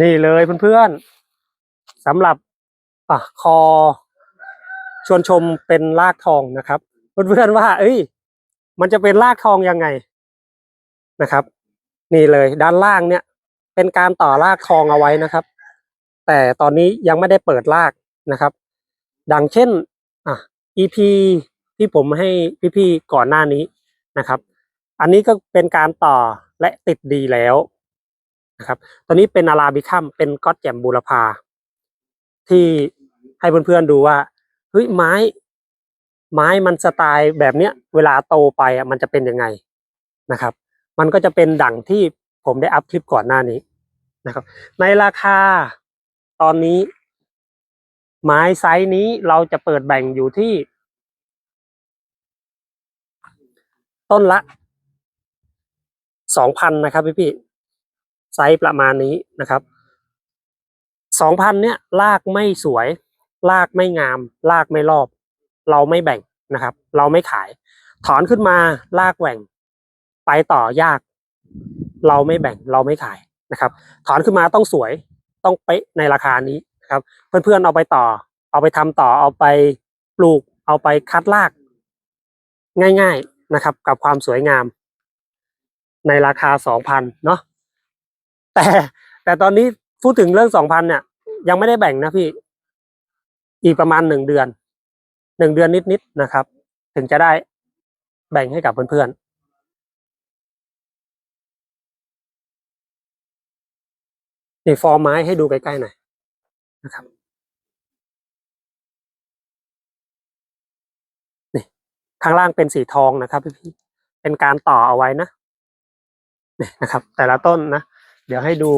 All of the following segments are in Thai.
นี่เลยเพื่อนๆสำหรับอะคอ ชวนชมเป็นรากทองนะครับ เพื่อนๆว่า เอ้ย มันจะเป็นรากทองยังไงนะครับ นี่เลยด้านล่างเนี่ย เป็นการต่อรากทองเอาไว้นะครับ แต่ตอนนี้ยังไม่ได้เปิดรากนะครับ ดังเช่นอะ EP ที่ผมให้พี่ๆก่อนหน้านี้นะครับ อันนี้ก็เป็นการต่อและติดดีแล้ว นะครับตอนนี้เป็นอาราบิคัมเป็นก๊อตแจมบูรพา ที่ให้เพื่อนๆดูว่าเฮ้ยไม้ ไม้มันสไตล์แบบเนี้ย เวลาโตไปอะมันจะเป็นยังไงนะครับ มันก็จะเป็นดั่งที่ผมได้อัพคลิปก่อนหน้านี้นะครับ ในราคาตอนนี้ ไม้ไซส์นี้เราจะเปิดแบ่งอยู่ที่ ต้นละสองพันนะครับพี่พี่ ไซส์ประมาณนี้นะครับสองพันเนี่ยลากไม่สวย ลากไม่งาม ลากไม่รอบ เราไม่แบ่งนะครับ เราไม่ขาย ถอนขึ้นมาลากแหว่ง ไปต่อยาก เราไม่แบ่งเราไม่ขายนะครับ ถอนขึ้นมาต้องสวยต้องเป๊ะในราคานี้นะครับ เพื่อนๆเอาไปต่อ เอาไปทำต่อเอาไปปลูก เอาไปคัดลาก ง่าย ๆนะครับ กับความสวยงาม ในราคาสองพันเนาะ แต่ แต่ตอนนี้พูดถึงเรื่องสองพันเนี่ย ยังไม่ได้แบ่งนะพี่ อีกประมาณหนึ่งเดือนหนึ่งเดือนนิดๆนะครับ ถึงจะได้แบ่งให้กับเพื่อนๆนี่ฟอร์มไม้ให้ดูใกล้ๆหน่อยนะครับนี่ข้างล่างเป็นสีทองนะครับพี่ๆเป็นการต่อเอาไว้นะนี่นะครับ แต่ละต้นนะ เดี๋ยวให้ดู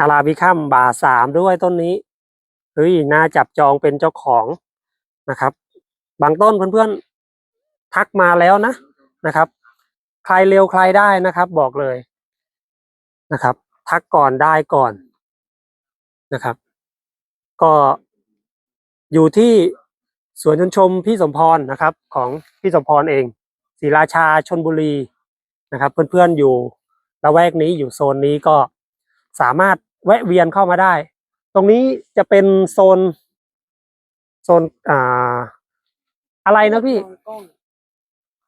อาราบิคัมบาสามด้วยต้นนี้เฮ้ยน่าจับจองเป็นเจ้าของนะครับ บางต้นเพื่อนๆ ทักมาแล้วนะนะครับ ใครเร็วใครได้นะครับ บอกเลยนะครับ ทักก่อนได้ก่อนนะครับ ก็อยู่ที่สวนชนชมพี่สมพรนะครับ ของพี่สมพรเอง ศรีราชาชนบุรีนะครับ เพื่อนๆอยู่ละแวกนี้อยู่โซนนี้ก็สามารถแวะเวียนเข้ามาได้ ตรงนี้จะเป็นโซน โซนอ่าอะไรนะพี่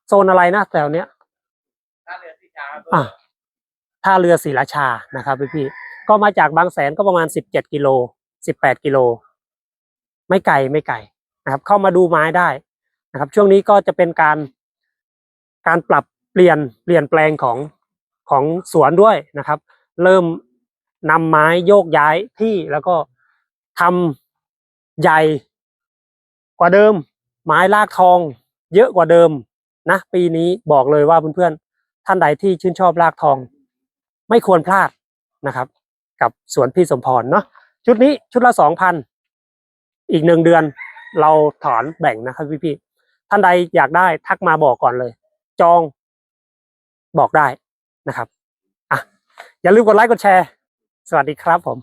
โซนอะไรนะแถวเนี้ยท่าเรือที่ช้าอะท่าเรือศรีราชานะครับพี่พี่ๆก็มาจากบางแสนก็ประมาณสิบเจ็ดกิโลสิบแปดกิโล ไม่ไกลไม่ไกลนะครับ เข้ามาดูไม้ได้นะครับ ช่วงนี้ก็จะเป็นการ การปรับเปลี่ยนเปลี่ยนแปลงของของสวนด้วยนะครับ เริ่มนำไม้โยกย้ายที่แล้วก็ทำใหญ่กว่าเดิม ไม้ลากทอง เยอะกว่าเดิมนะปีนี้บอกเลยว่าเพื่อนๆท่านใดที่ชื่นชอบรากทอง ไม่ควรพลาดนะครับ กับสวนพี่สมพรเนาะชุดนี้ชุดละสองพันอีกหนึ่งเดือนเราถอนแบ่งนะครับพี่ๆท่านใดอยากได้ทักมาบอกก่อนเลย จอง บอกได้นะครับอะอย่าลืมกดไลค์กดแชร์ สวัสดีครับผม